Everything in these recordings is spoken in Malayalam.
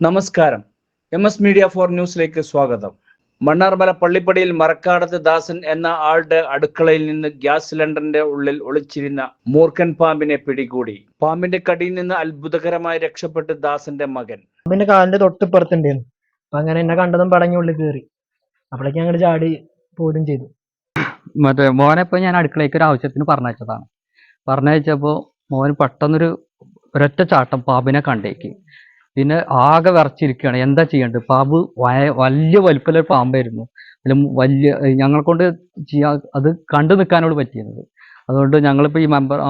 നമസ്കാരം. എം എസ് മീഡിയ ഫോർ ന്യൂസിലേക്ക് സ്വാഗതം. മണ്ണാർമല പള്ളിപ്പടിയിൽ മറക്കാടത്ത് ദാസൻ എന്ന ആളുടെ അടുക്കളയിൽ നിന്ന് ഗ്യാസ് സിലിണ്ടറിന്റെ ഉള്ളിൽ ഒളിച്ചിരുന്ന മൂർഖൻ പാമ്പിനെ പിടികൂടി. പാമ്പിന്റെ കടിയിൽ നിന്ന് അത്ഭുതകരമായി രക്ഷപ്പെട്ട് ദാസന്റെ മകൻ. പാമ്പിന്റെ കാലിന്റെ തൊട്ടിപ്പുറത്തുണ്ടായിരുന്നു. അങ്ങനെ എന്നെ കണ്ടതും പടങ്ങി ഉള്ളിൽ കയറി. അപ്പോഴേക്കും ഞങ്ങൾ ചാടി പോലും ചെയ്തു. മറ്റേ മോനെ ഇപ്പൊ ഞാൻ അടുക്കളയ്ക്ക് ഒരു ആവശ്യത്തിന് പറഞ്ഞയച്ചതാണ്. പറഞ്ഞയച്ചപ്പോ മോന് പെട്ടെന്നൊരു ഒരൊറ്റ ചാട്ടം പാമ്പിനെ കണ്ടേക്ക്. പിന്നെ ആകെ വിറച്ചിരിക്കുകയാണ്. എന്താ ചെയ്യേണ്ടത്? പാമ്പ് വലിയ വലുപ്പമുള്ള പാമ്പായിരുന്നു. അതിൽ വലിയ ഞങ്ങളെ കൊണ്ട് ചെയ്യാ അത് കണ്ടു നിൽക്കാനോട് പറ്റിയത്. അതുകൊണ്ട് ഞങ്ങളിപ്പോ ഈ മെമ്പർ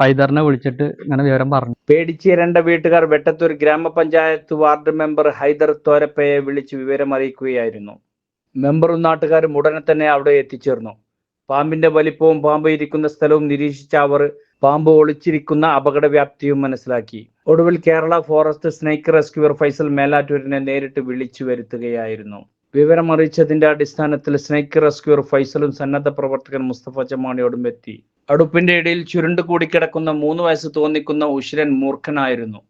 ഹൈദറിനെ വിളിച്ചിട്ട് ഇങ്ങനെ വിവരം പറഞ്ഞു. പേടിച്ചേരേണ്ട വീട്ടുകാർ വെട്ടത്തൂർ ഗ്രാമപഞ്ചായത്ത് വാർഡ് മെമ്പർ ഹൈദർ തോരപ്പയെ വിളിച്ച് വിവരം അറിയിക്കുകയായിരുന്നു മെമ്പറും നാട്ടുകാരും ഉടനെ തന്നെ അവിടെ എത്തിച്ചേർന്നു. പാമ്പിന്റെ വലിപ്പവും പാമ്പ് ഇരിക്കുന്ന സ്ഥലവും നിരീക്ഷിച്ച അവർ പാമ്പ് ഒളിച്ചിരിക്കുന്ന അപകടവ്യാപ്തിയും മനസ്സിലാക്കി. ഒടുവിൽ Kerala forest snake rescuer Faisal മേലാറ്റൂരിനെ നേരിട്ട് വിളിച്ചു വരുത്തുകയായിരുന്നു. വിവരം അറിയിച്ചതിന്റെ അടിസ്ഥാനത്തിൽ സ്നേക്ക് റെസ്ക്യൂർ ഫൈസലും സന്നദ്ധ പ്രവർത്തകൻ മുസ്തഫ ചമാണിയോടും എത്തി. അടുപ്പിന്റെ ഇടയിൽ ചുരുണ്ട് കൂടിക്കിടക്കുന്ന മൂന്ന് വയസ്സ് തോന്നിക്കുന്ന ഉഷിരൻ മൂർഖനായിരുന്നു.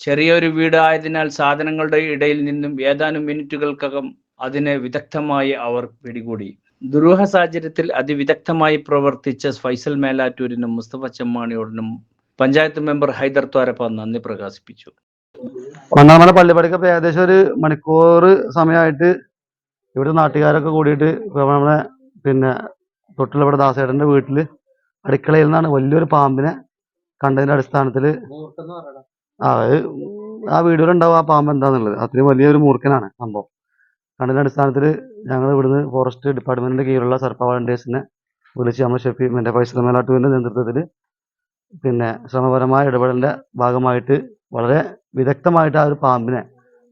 ചെറിയൊരു വീട് ആയതിനാൽ സാധനങ്ങളുടെ ഇടയിൽ നിന്നും ഏതാനും മിനിറ്റുകൾക്കകം അതിനെ വിദഗ്ധമായി അവർ പിടികൂടി. ദുരൂഹ സാഹചര്യത്തിൽ അതിവിദഗ്ധമായി പ്രവർത്തിച്ച ഫൈസൽ മേലാറ്റൂരിനും മുസ്തഫ ചെമ്മാണിയോടിനും പഞ്ചായത്ത് മെമ്പർ ഹൈദർ ത്വാരപ്പ നന്ദി പ്രകാശിപ്പിച്ചു. മണ്ണാമല പള്ളിപ്പടിക്ക് ഏകദേശം ഒരു മണിക്കൂർ സമയമായിട്ട് ഇവിടുത്തെ നാട്ടുകാരൊക്കെ കൂടിയിട്ട് നമ്മളെ പിന്നെ തൊട്ടുള്ള ഇവിടെ ദാസേട്ടന്റെ വീട്ടിൽ അടുക്കളയിൽ നിന്നാണ് വലിയൊരു പാമ്പിനെ കണ്ടതിന്റെ അടിസ്ഥാനത്തിൽ ആ ആ വീഡിയോയിലുണ്ടാവും ആ പാമ്പ് എന്താന്നുള്ളത്. അത്രയും വലിയൊരു മൂർഖനാണ് സംഭവം. കണ്ടതിന്റെ അടിസ്ഥാനത്തിൽ ഞങ്ങൾ ഇവിടുന്ന് ഫോറസ്റ്റ് ഡിപ്പാർട്ട്മെന്റിന്റെ കീഴിലുള്ള സർപ്പ വളണ്ടിയേഴ്സിനെ വിളിച്ച് നമ്മൾ ഷെഫി എന്റെ ഫൈസൽ മേലാട്ടുവിന്റെ നേതൃത്വത്തിൽ പിന്നെ ശ്രമപരമായ ഇടപെടലിന്റെ ഭാഗമായിട്ട് വളരെ വിദഗ്ധമായിട്ട് ആ ഒരു പാമ്പിനെ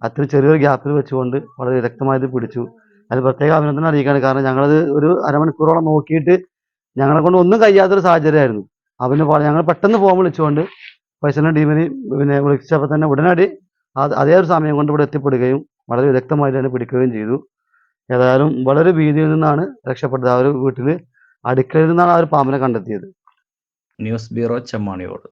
അത്ര ചെറിയൊരു ഗ്യാപ്പിൽ വെച്ചുകൊണ്ട് വളരെ വിദഗ്ധമായിട്ട് പിടിച്ചു. അതിൽ പ്രത്യേക അഭിനന്ദനം അറിയിക്കുകയാണ് കാരണം ഞങ്ങളത് ഒരു അരമണിക്കൂറോളം നോക്കിയിട്ട് ഞങ്ങളെ കൊണ്ട് ഒന്നും കഴിയാത്തൊരു സാഹചര്യമായിരുന്നു. അവന് ഞങ്ങൾ പെട്ടെന്ന് ഫോൺ വിളിച്ചുകൊണ്ട് ഫൈസലിന്റെ ടീമിനെ പിന്നെ വിളിച്ചപ്പോൾ തന്നെ ഉടനടി അതേ ഒരു സമയം കൊണ്ട് ഇവിടെ എത്തിപ്പെടുകയും വളരെ വിദഗ്ധമായിട്ട് തന്നെ പിടിക്കുകയും ചെയ്തു. ഏതായാലും വളരെ ഭീതിയിൽ നിന്നാണ് രക്ഷപ്പെട്ടത് ആ ഒരു വീട്ടിൽ അടുക്കളയിൽ നിന്നാണ് ആ ഒരു പാമ്പിനെ കണ്ടെത്തിയത്. News bureau Chemmaniyode.